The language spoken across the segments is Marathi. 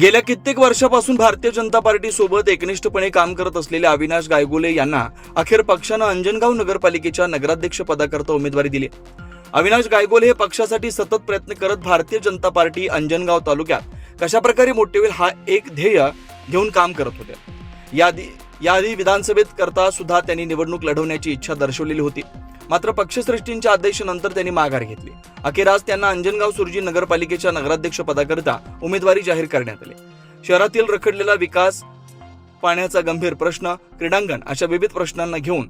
गेल्या कित्येक वर्षापासून भारतीय जनता पार्टी सोबत एकनिष्ठपणे काम करत असलेले अविनाश गायगोले यांना अखेर पक्षानं अंजनगाव नगरपालिकेच्या नगराध्यक्ष पदाकरता उमेदवारी दिली. अविनाश गायगोले हे पक्षासाठी सतत प्रयत्न करत भारतीय जनता पार्टी अंजनगाव तालुक्यात कशाप्रकारे मोठे होईल हा एक ध्येय घेऊन काम करत होते. याआधी याआधी विधानसभेत करता सुद्धा त्यांनी निवडणूक लढवण्याची इच्छा दर्शवलेली होती. मात्र पक्षश्रेष्ठींच्या आदेशानंतर त्यांनी माघार घेतली. अखेर आज त्यांना अंजनगाव सुरजी नगरपालिकेच्या नगराध्यक्ष पदाकरिता उमेदवारी जाहीर करण्यात आली. शहरातील रखडलेला विकास पाण्याचा गंभीर प्रश्न क्रीडांगण अशा विविध प्रश्नांना घेऊन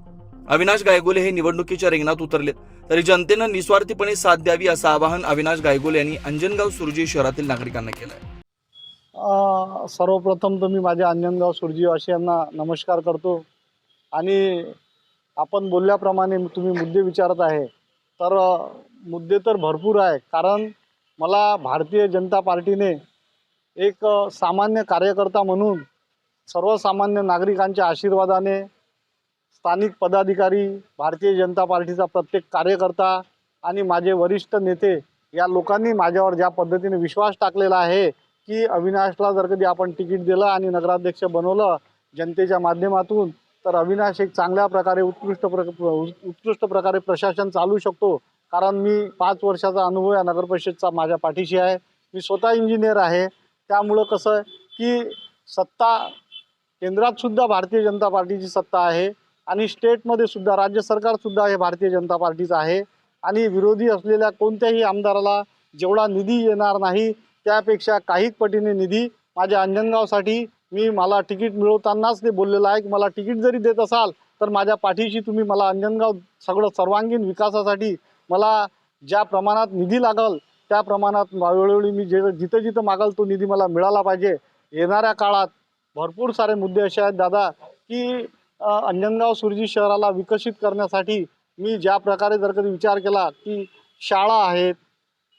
अविनाश गायगोले हे निवडणुकीच्या रिंगणात उतरलेत. तरी जनतेनं निस्वार्थीपणे साथ द्यावी असं आवाहन अविनाश गायगोले यांनी अंजनगाव सुरजी शहरातील नागरिकांना केलं आहे सर्वप्रथम तर मी माझ्या अंजनगाव सुरजीवासियांना नमस्कार करतो. आणि आपण बोलल्याप्रमाणे तुम्ही मुद्दे विचारत आहे. तर मुद्दे तर भरपूर आहे कारण मला भारतीय जनता पार्टीने एक सामान्य कार्यकर्ता म्हणून सर्वसामान्य नागरिकांच्या आशीर्वादाने स्थानिक पदाधिकारी भारतीय जनता पार्टीचा प्रत्येक कार्यकर्ता आणि माझे वरिष्ठ नेते या लोकांनी माझ्यावर ज्या पद्धतीने विश्वास टाकलेला आहे की अविनाशला जर कधी आपण तिकीट दिलं आणि नगराध्यक्ष बनवलं जनतेच्या माध्यमातून तर अविनाश एक चांगल्या प्रकारे उत्कृष्ट प्र उत्कृष्ट प्रकारे प्रशासन चालू शकतो कारण मी पाच वर्षाचा अनुभव या नगरपरिषदचा माझ्या पाठीशी आहे. मी स्वतः इंजिनियर आहे. त्यामुळं कसं आहे की सत्ता केंद्रात सुद्धा भारतीय जनता पार्टीची सत्ता आहे आणि स्टेटमध्ये सुद्धा राज्य सरकारसुद्धा हे भारतीय जनता पार्टीचं आहे. आणि विरोधी असलेल्या कोणत्याही आमदाराला जेवढा निधी येणार नाही त्यापेक्षा काही पटीने निधी माझ्या अंजनगावसाठी मी मला तिकीट मिळवतानाच ते बोललेलं आहे की मला तिकीट जरी देत असाल तर माझ्या पाठीशी तुम्ही मला अंजनगाव सगळं सर्वांगीण विकासासाठी मला ज्या प्रमाणात निधी लागल त्या प्रमाणात वेळोवेळी मी जे जिथं जिथं मागल तो निधी मला मिळाला पाहिजे. येणाऱ्या काळात भरपूर सारे मुद्दे असे आहेत दादा की अंजनगाव सुरजी शहराला विकसित करण्यासाठी मी ज्या प्रकारे जर कधी विचार केला की शाळा आहेत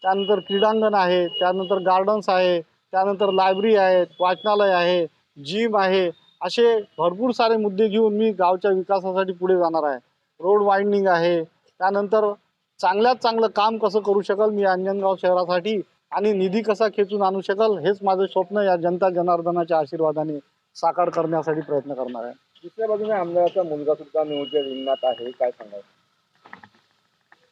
त्यानंतर क्रीडांगण आहे त्यानंतर गार्डन्स आहे त्यानंतर लायब्ररी आहेत वाचनालय आहे जिम आहे. असे भरपूर सारे मुद्दे घेऊन मी गावच्या विकासासाठी पुढे जाणार आहे. रोड वाइंडिंग आहे. त्यानंतर चांगल्यात चांगलं काम कसं करू शकल मी अंजनगाव शहरासाठी आणि निधी कसा खेचून आणू शकल हेच माझं स्वप्न या जनता जनार्दनाच्या आशीर्वादाने साकार करण्यासाठी प्रयत्न करणार आहे. दुसऱ्या बाजूने आमदाराचा मुलगा सुद्धा निवडच्या रिंगणात आहे. काय सांगाल?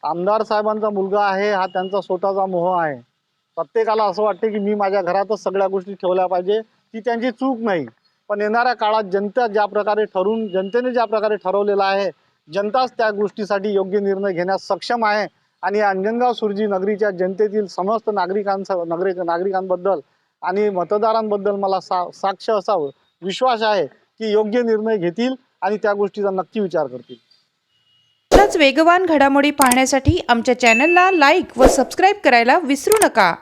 आमदार साहेबांचा मुलगा आहे. हा त्यांचा स्वतःचा मोह आहे. प्रत्येकाला असं वाटते की मी माझ्या घरातच सगळ्या गोष्टी ठेवल्या पाहिजे ती त्यांची चूक नाही. पण येणाऱ्या काळात जनता ज्या प्रकारे ठरून जनतेने ज्या प्रकारे ठरवलेलं आहे जनताच त्या गोष्टीसाठी योग्य निर्णय घेण्यास सक्षम आहे. आणि अंजनगाव सुरजी नगरीच्या जनतेतील समस्त नागरिकांचा नगरी नागरिकांबद्दल आणि मतदारांबद्दल मला सा साक्ष असा विश्वास आहे की योग्य निर्णय घेतील आणि त्या गोष्टीचा नक्की विचार करतील. वेगवान घडामोडी पाहण्यासाठी आमच्या चॅनलला लाईक व सबस्क्राईब करायला विसरू नका.